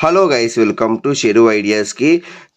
Hello guys welcome to Sheru ఐడియాస్కి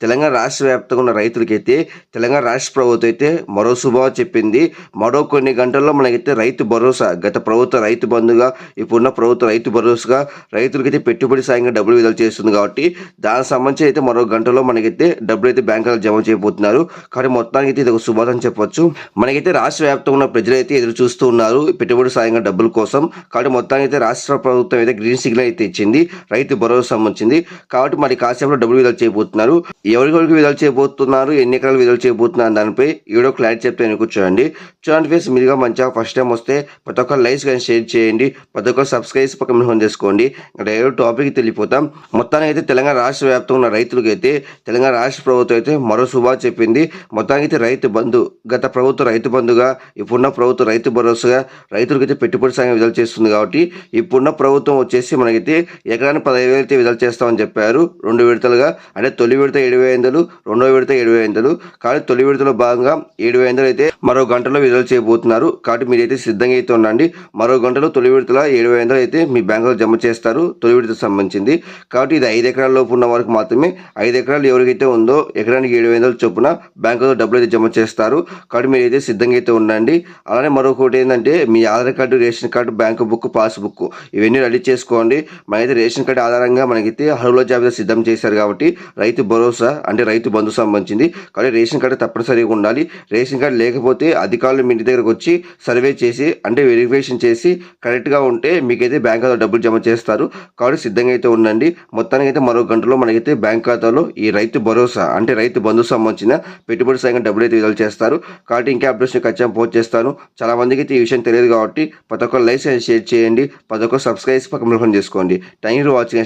Telangana రాష్ట్ర వ్యాప్తంగా ఉన్న రైతులకైతే తెలంగాణ రాష్ట్ర ప్రభుత్వం అయితే మరో శుభావ చెప్పింది. మరో కొన్ని గంటల్లో మనకైతే రైతు భరోసా గత ప్రభుత్వ రైతు బంధుగా ఇప్పుడున్న ప్రభుత్వ రైతు భరోసాగా రైతులకైతే పెట్టుబడి సాయంగా డబ్బులు విడుదల చేస్తుంది కాబట్టి దానికి సంబంధించి అయితే మరో గంటలో మనకైతే డబ్బులు అయితే బ్యాంకులకు జమ చేయబోతున్నారు. కానీ మొత్తానికి అయితే ఇది ఒక శుభాతం చెప్పొచ్చు. మనకైతే రాష్ట్ర వ్యాప్తంగా ఉన్న ప్రజలైతే ఎదురు చూస్తూ ఉన్నారు పెట్టుబడి సాయంగా డబ్బుల కోసం. కాబట్టి మొత్తానికి అయితే రాష్ట్ర ప్రభుత్వం అయితే గ్రీన్ సిగ్నల్ అయితే ఇచ్చింది. రైతు భరోసా సంబంధించింది. కాబట్టి మరి కాసేపులో డబ్బులు విడుదల చేయబోతున్నారు. ఎవరికొరికి విడుదల చేయబోతున్నారు ఎన్ని ఎకరాలు విడుదల చేయబోతున్నారు దానిపై ఈ వీడియో క్లారిటీ చెప్తే నేను కూర్చోండి. చూడండి ఫేస్ మీరుగా మంచిగా ఫస్ట్ టైం వస్తే ప్రతి ఒక్క లైక్స్ కానీ షేర్ చేయండి. ప్రతి ఒక్క సబ్స్క్రైబ్ పక్కన ఫోన్ చేసుకోండి. డైరెక్ట్ టాపిక్ తెలియపోతాం మొత్తానికి అయితే తెలంగాణ రాష్ట్ర వ్యాప్తంగా ఉన్న రైతులకి అయితే తెలంగాణ రాష్ట్ర ప్రభుత్వం అయితే మరో శుభా చెప్పింది. మొత్తానికి అయితే రైతు బంధు గత ప్రభుత్వ రైతు బంధుగా ఇప్పుడున్న ప్రభుత్వ రైతు భరోసాగా రైతులకైతే పెట్టుబడి సాయం విడుదల చేస్తుంది కాబట్టి ఇప్పుడున్న ప్రభుత్వం వచ్చేసి మనకైతే ఎకరానికి పదహైదు వేలు అయితే విడుదల చేస్తామని చెప్పారు. రెండు విడతలుగా. అంటే తొలి విడత ఏడు వేలు రెండో విడత ఏడు వేలు కానీ తొలి విడతలో భాగంగా ఏడు వేలు అయితే మరో గంటలో విడుదల చేయబోతున్నారు. కాబట్టి మీరైతే సిద్ధంగా అయితే ఉండండి. మరో గంటలో తొలి విడతల ఏడు వేలు అయితే మీ బ్యాంకులో జమ చేస్తారు. తొలి విడత సంబంధించింది. కాబట్టి ఇది ఐదు ఎకరాల లోపు ఉన్న వారికి మాత్రమే. ఐదు ఎకరాలు ఎవరికైతే ఉందో ఎకరానికి ఏడు వేల చొప్పున బ్యాంకులో డబ్బులు అయితే జమ చేస్తారు. కాబట్టి మీరైతే సిద్ధంగా అయితే ఉండండి. అలానే మరొకటి ఏంటంటే మీ Aadhaar card ration card bank book pass book ఇవన్నీ రెడీ చేసుకోండి. మనైతే రేషన్ కార్డు ఆధారంగా మనకైతే అర్హుల జాబితా సిద్ధం చేశారు కాబట్టి రైతు భరోసా అంటే రైతు బంధు సంబంధించింది. కాబట్టి రేషన్ కార్డు తప్పనిసరిగా ఉండాలి. రేషన్ కార్డు లేకపోతే అధికారులు మీ ఇంటి దగ్గరకు వచ్చి సర్వే చేసి అంటే వెరిఫికేషన్ చేసి కరెక్ట్గా ఉంటే మీకైతే బ్యాంక్ ఖాతాలో డబ్బులు జమ చేస్తారు. కాబట్టి సిద్ధంగా అయితే ఉండండి. మొత్తానికి అయితే మరో గంటలో మనకైతే బ్యాంక్ ఖాతాలో ఈ రైతు భరోసా అంటే రైతు బంధు సంబంధించిన పెట్టుబడి సాయంగా డబ్బులు అయితే విడుదల చేస్తారు. కాబట్టి ఇంకా అప్డేట్స్ ఖచ్చితంగా పోస్ట్ చేస్తాను. చాలా మందికి అయితే ఈ విషయం తెలియదు కాబట్టి ప్రతి ఒక్క లైక్ షేర్ చేయండి. ప్రతి ఒక్క సబ్స్క్రైబ్ పక్కన చేసుకోండి. Thank you for watching.